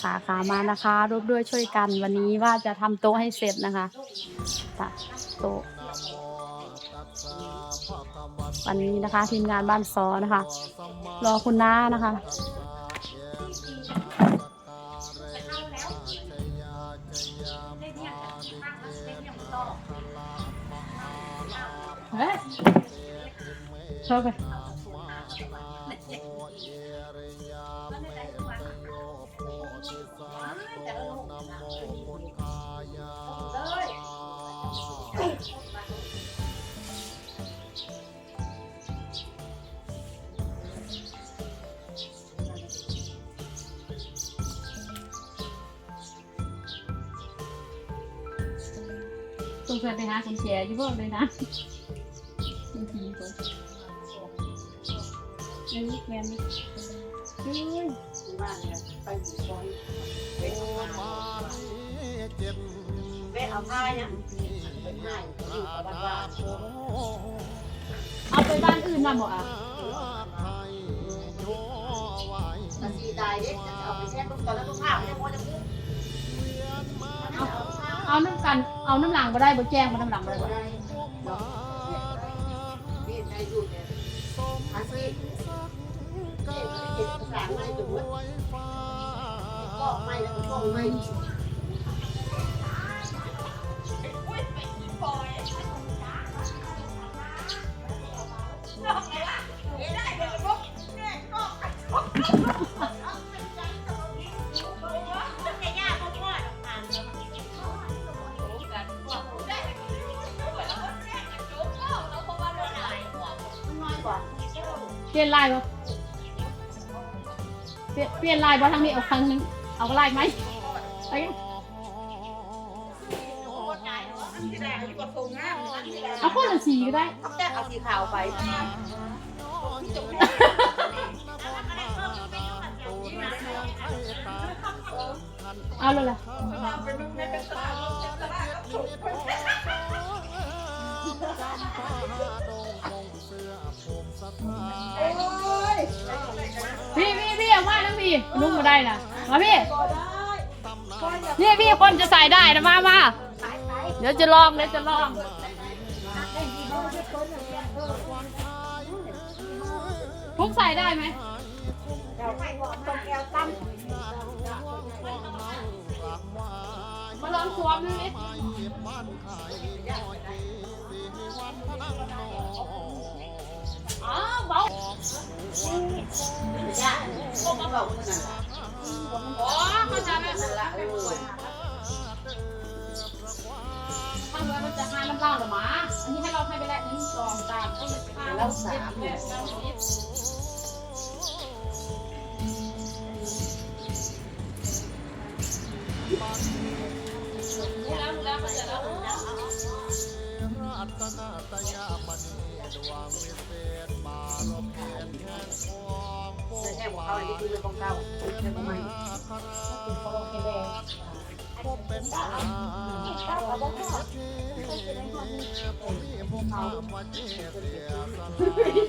ขาขามานะคะร่วมด้วยช่วยกันวันนี้ว่าจะทำโต๊ะให้เสร็จนะคะค่ะโต๊ะวันนี้นะคะทีมงานบ้านซอนะคะ รอคุณน้านะคะเฮ้ยชอบไปสงสัยไปหาคนแชร์อยู่เพิ่เลยนะบางทีคนอันนี้แมนนี่เฮ้ยเว้เอาผ้าเนี่ยเป็นง่ายอยู่กับบ้านว่านเอาไปบ้านอื่นมาหมดอะตาสีตายเด็กจะเอาไปแช่ต้นก่อนแล้วต้นผ้าไม่ได้พอจะพูด เอาน้ำกัน เอาน้ำหลังมาได้บ่แจ้งมาน้ำหลังมาได้บ่ได้พี่ใจอยู่เนี่ยอาชีพเก็บเก็บภาษาไม่ถูกก็ไม่แล้วก็ไม่ เปลี่ยนลายบ่เปลี่ยนเปลี่ยนลายบ่ทางนี้เอาครั้งหนึงเอาลายไหมไปกันเอาคนละสีก็ได้ ต้องแจ้งเอาสีขาวไปเอาเลยล่ะ พี่พี่พี่เอามาทั้งพี่นุ่งมาได้ล่ะมาพี่นี่พี่คนจะใส่ได้นะมามาเดี๋ยวจะลองเดี๋ยวจะลองพุกใส่ได้ไหมมาลองสวมดูดิอ๋อเบาย่าพวกมั นบอกกันนะอ๋อเข้าใจแล้วนั่ เออถ้าเมื่อมันจะหาน้ำเปล่าหรือหมาอันนี้ให้เรื่องสามสี่ห้าหกเจ็ดแปดเก้าสิบรู้แล้วรู้แล้วเข้าใจแล้วไม่นนี้คือเรื่องของเขาเรื่องของมัน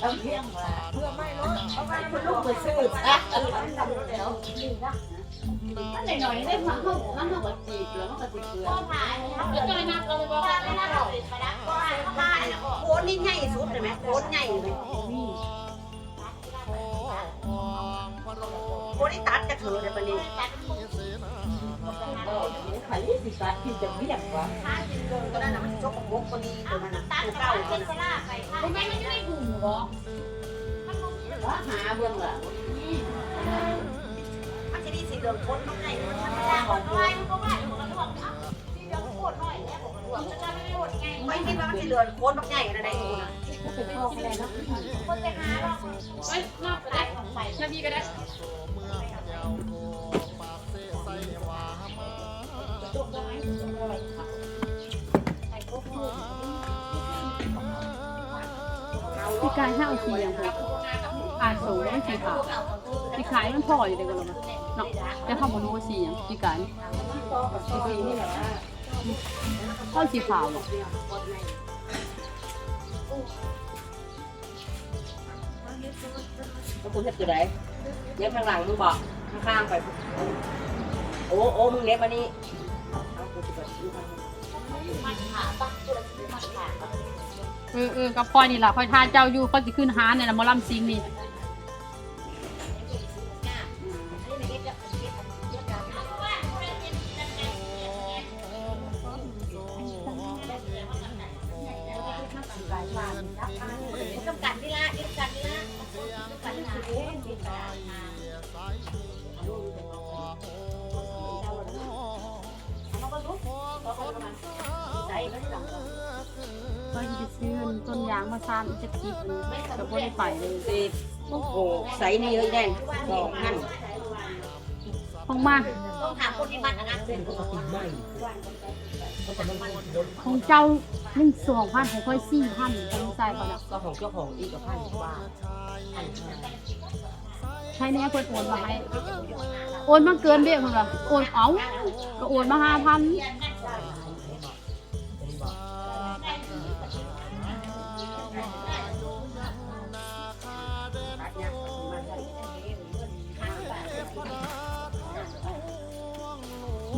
เอาเที่ยงมาเพื่อไม่ลดเอาไปคุณลูกไปซื้ออะเออทำแล้วมันหน่อยๆได้ฟังเขามันเขาแบบจีบแล้วมันก็จีบเกลือแล้วก็เลยนับเราไปบอกไม่นับเราโคนนี่ใหญ่สุดเลยไหมโคนใหญ่เลยโคนนี่ตัดจะถือเลยปะนี่ขายสิตัดที่จะไม่อยากว่าก็ได้นะมันชกของบกคนนี้ตัวนั้นนะตัวเก่าตัวนั้นทำไมมันไม่ได้กลุ่มหรอว่าหาเบื้องหลังมันจะได้สีเหลืองคนต้องไงมันไม่ได้ของตัวไม่คิดว่ามันจะเหลืองคนต้องใหญ่นะได้ดูนะเอ้ยนอกก็ได้นาทีก็ได้ พี่กายห้าเอาสีอย่างไรอ่านสูงไม่สีขาวพี่ขายมันพออยู่ในกันหรอมั้เนาะแต่เขาบอกว่าสีอย่างพี่กายข้าสีขาวหรอแล้วคุณเห็นตัวไหนเนี่ยข้างหลังมึงบอกข้างๆไป โอ้โอ้มึงเน็บมานี่ มันมันขาปะตัวมันขาเออเออกับพ่อยนี่ล่ะพ่อยทานเจ้าอยู่เขาสิขึ้นหาเนี่ยนะหมอลำซิงนี่ ใจไม่หลังพ่อยจะไปซื้อต้นยางมาซามอีกจะกิบนึงก็บ่ได้ไปเลยสิโอ้โหใส่นี่เลยแดงบอกหั่นห้องมาต้องถามคนที่มันนะเป็นคนไม่ของเจ้าหนึ่งสองพันของค่อยสี่พันของใส่ก่อนนะก็ของเจ้าของอีกกับพันกว่าพันใช้แน่เพิ่นโอนมาให้โอนมาเกินเบี้ยเพิ่นว่าโอนเอาก็โอนมาห้าพัน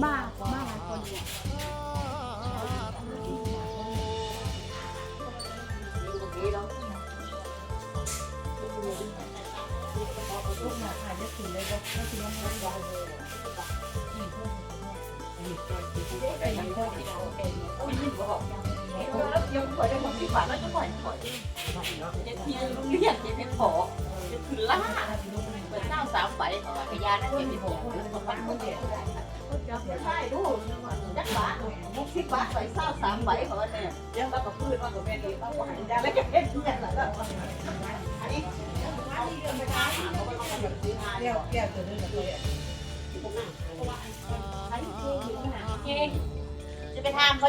บ้าบ้าหลายคนเนี่ยยังปล่อยได้ของที่ฝันแล้วจะปล่อยปล่อยจะเทียนลุงเรียกจะเป็นผอจะคือล่าเปิดเจ้าสามใบพยานนั่นจะเป็นผอแล้วก็ปั้นคนเดียว ใช่ดูจักบาทมุกสิบบาทใส่เศร้าสามใบเขาเนี่ยยังมากับพืชมากับแม่ดีมากับหันยาแล้วก็เป็นที่ยังไงล่ะอันนี้อันนี้เรื่องไปทางเขาก็ต้องแบบซื้อมาเนี่ยแก้ตัวนึงเลยจะไปทำเขา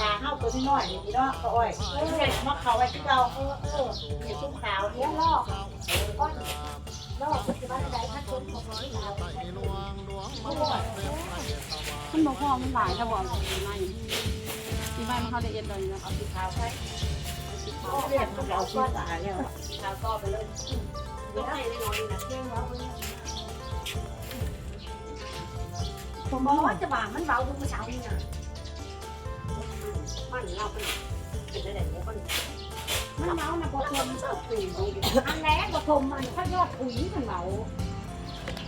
ตาเข้าตัวน้อยนี่เนาะก็อ้อยเออมาเขาไว้ที่เราเออเออเนี่ยชุ่มขาวเนี่ยลอกก้อนลอกปัจจุบันใดถ้าชนของร้อยขาวมันบอกพ่อมันหลายถ้าบอกสีไม้สีไม้มันเขาได้เอ็ดเลยนะเอาสีขาวไปเขาเรียกเขาเอาชื่อตาเนี่ยขาวก็ไปเลยเดี๋ยวให้แน่นอนนะเที่ยงแล้ว ผมบอกว่าจะบ่ามันเบาทุกเช้านี่นะมันเราเป็นเป็นอะไรเนี่ยมันมันเมานะพอทมชอบคุยอันแรกพอทมมันถ้ายอดคุยมันเมา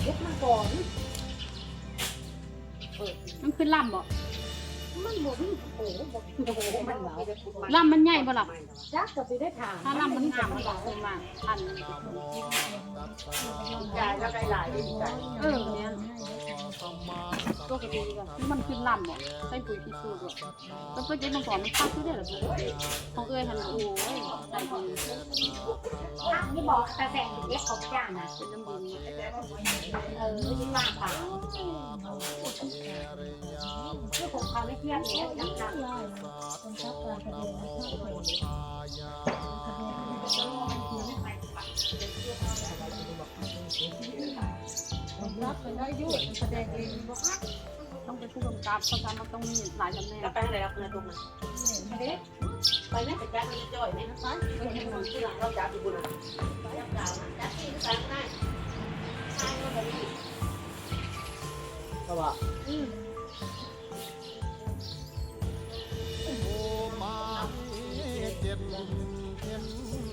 ยุบมันก่อนมันขึ้นล่ำบ่มันหมดโอ้โหโอ้โหมันเมาล่ำมันใหญ่บ่ล่ะจักจะไปได้ถามถ้าล่ำมันงามมันก็ขึ้นมาพันใจแล้วได้หลายได้ใจเออเนี่ย ตัวกระดีก็มันขึ้นล่ำบ่ใส่ปุ๋ยพิสูจน์บ่แล้วก็เจ๊บางก่อนมันพักซื้อได้หรอของเอ้ยทันโอ้ยใจดีถ้านี่บอกแต่แสงเด็กของจ้านะเป็นน้ำดินเออที่ว่าป่าคือผมเขาไม่เที่ยงเนี่ยจังจังรับไป รับได้ยุ่แสดงเองบ่ครับต้องไปผู้กำกับเพราะการมันต้องมีหลายตำแหน่งไปทางไหนรับเงินตรงนั้นเด็กไปไหมไปจ้างนี่จ่อยไหมไปไปเห็นคนที่หลังเราจ้างอยู่บนนั้นจังเก่าจังที่สั่งให้ใช่ก็แบบนี้ก็ว่ามีพาบ่ล่ะจะพาบ่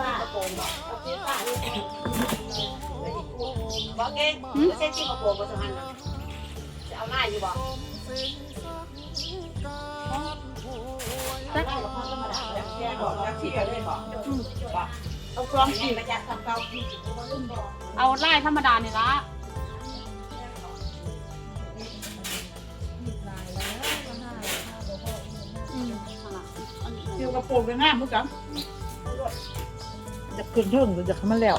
ป้าโกงเอาเจ๊ป้าเลยบอกเองเส้นที่มาโกงมาสักพันจะเอาหน้าอยู่บ่แต่ได้หรอกพ่อธรรมดาแล้วแกบอกแล้วที่เล่นบอกบอืม เอาคลองกินมาจากทำเก่าเอาไล่ธรรมดานี่ละอืมนั่นล่ะอันนี้เกี่ยวกับโป่งเป็นหน้ามุกจังจะขึ้นเทิงหรือจะขึ้นมาแล้ว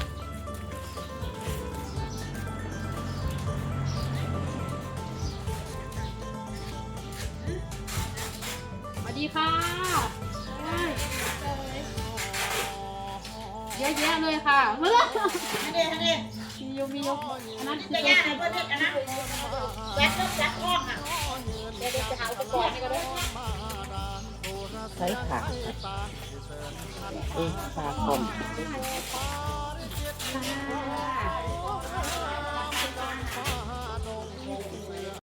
สวัสดีค่ะ เยอะแยะเลยค่ะเฮ้ยอันนี้อันนี้มียมีโยกอันนั้นคือะยากพื่อนเด็กันนั้นแวะแริ่มร้องอะเดี๋ยวจะหาอุปกรณ์ให้ก็ได้ใช้ผักเออปลาคม